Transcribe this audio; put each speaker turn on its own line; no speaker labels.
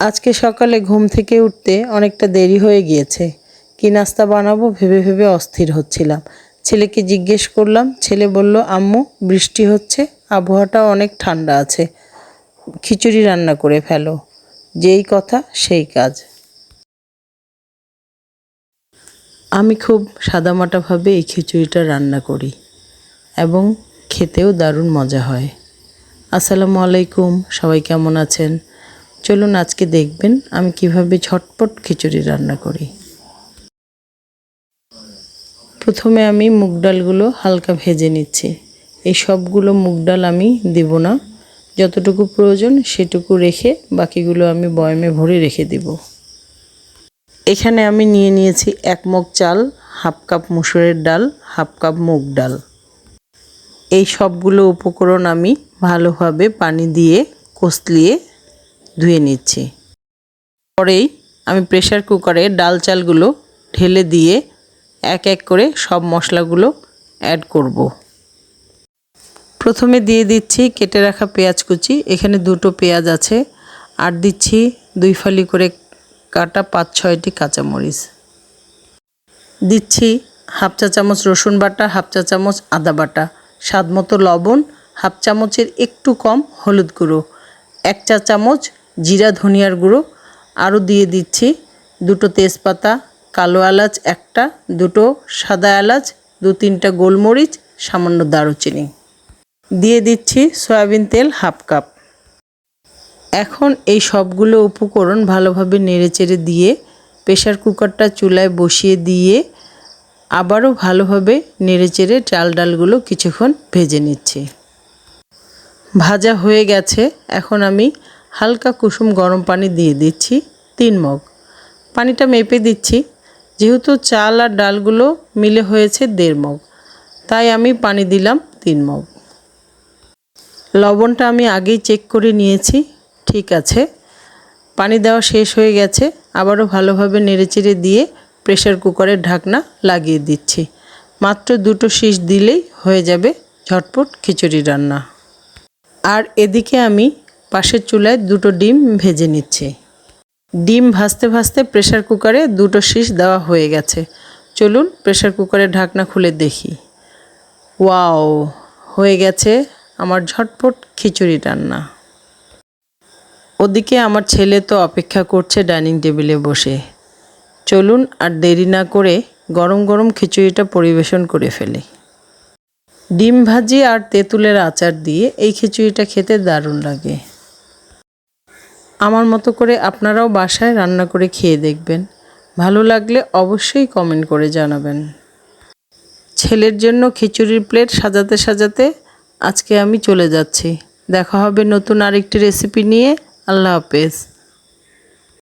আজকে সকালে ঘুম থেকে উঠতে অনেকটা দেরি হয়ে গিয়েছে। কি নাস্তা বানাবো ভেবে ভেবে অস্থির হচ্ছিলাম। ছেলেকে জিজ্ঞেস করলাম, ছেলে বলল, আম্মু, বৃষ্টি হচ্ছে আবহাওয়াটা অনেক ঠান্ডা আছে। খিচুড়ি রান্না করে ফেলো। যেই কথা, সেই কাজ। আমি খুব সাদামাটাভাবে এই খিচুড়িটা রান্না করি এবং খেতেও দারুণ মজা হয়। আসসালামু আলাইকুম, সবাই কেমন আছেন? চলুন আজকে দেখবেন আমি কীভাবে ঝটপট খিচুড়ি রান্না করি। প্রথমে আমি মুগ ডালগুলো হালকা ভেজে নিচ্ছি। এই সবগুলো মুগ ডাল আমি দেব না। যতটুকু প্রয়োজন সেটুকু রেখে বাকিগুলো আমি বয়মে ভরে রেখে দেব। এখানে আমি নিয়ে নিয়েছি এক মগ চাল, হাফ কাপ মুসুরের ডাল, হাফ কাপ মুগ ডাল। এই সবগুলো উপকরণ আমি ভালোভাবে পানি দিয়ে কষলিয়ে ধুয়ে নিচ্ছি পরেই আমি প্রেশার কুকারে ডাল চালগুলো ঢেলে দিয়ে এক এক করে সব মশলাগুলো অ্যাড করব। প্রথমে দিয়ে দিচ্ছি কেটে রাখা পেঁয়াজ কুচি, এখানে দুটো পেঁয়াজ আছে, আর দিচ্ছি দুই ফালি করে কাটা পাঁচ ছয়টি কাঁচামরিচ দিচ্ছি হাফ চা চামচ রসুন বাটা, হাফ চা চামচ আদা বাটা স্বাদ মতো লবণ, হাফ চামচের একটু কম হলুদ গুঁড়ো, এক চা চামচ জিরা ধনিয়ার গুঁড়ো আরও দিয়ে দিচ্ছি দুটো তেজপাতা, কালো এলাচ একটা, দুটো সাদা এলাচ, দু তিনটা গোলমরিচ, সামান্য দারুচিনি। দিয়ে দিচ্ছি সয়াবিন তেল হাফ কাপ। এখন এই সবগুলো উপকরণ ভালোভাবে নেড়েচেড়ে দিয়ে প্রেশার কুকারটা চুলায় বসিয়ে দিয়ে আবারও ভালোভাবে নেড়েচেড়ে চাল ডালগুলো কিছুক্ষণ ভেজে নিচ্ছি। ভাজা হয়ে গেছে। এখন আমি হালকা কুসুম গরম পানি দিয়ে দিচ্ছি তিন মগ। পানিটা মেপে দিচ্ছি, যেহেতু চাল আর ডালগুলো মিলে হয়েছে দেড় মগ। তাই আমি পানি দিলাম তিন মগ। লবণটা আমি আগেই চেক করে নিয়েছি, ঠিক আছে। পানি দেওয়া শেষ হয়ে গেছে, আবারও ভালোভাবে নেড়েচেড়ে দিয়ে প্রেশার কুকারের ঢাকনা লাগিয়ে দিচ্ছি। মাত্র দুটো শীষ দিলেই হয়ে যাবে ঝটপট খিচুড়ি রান্না। আর এদিকে আমি পাশের চুলায় দুটো ডিম ভেজে নিচ্ছি। ডিম ভাজতে ভাজতে প্রেশার কুকারে দুটো শীষ দেওয়া হয়ে গেছে। চলুন প্রেশার কুকারের ঢাকনা খুলে দেখি। ওয়াও, হয়ে গেছে আমার ঝটপট খিচুড়ি রান্না। ওদিকে আমার ছেলে তো অপেক্ষা করছে ডাইনিং টেবিলে বসে। চলুন আর দেরি না করে গরম গরম খিচুড়িটা পরিবেশন করে ফেলি। ডিম ভাজি আর তেঁতুলের আচার দিয়ে এই খিচুড়িটা খেতে দারুণ লাগে। আমার মতো করে আপনারাও বাসায় রান্না করে খেয়ে দেখবেন। ভালো লাগলে অবশ্যই কমেন্ট করে জানাবেন। ছেলের জন্য খিচুড়ির প্লেট সাজাতে সাজাতে আজকে আমি চলে যাচ্ছি। দেখা হবে নতুন আরেকটি রেসিপি নিয়ে। আল্লাহ হাফেজ।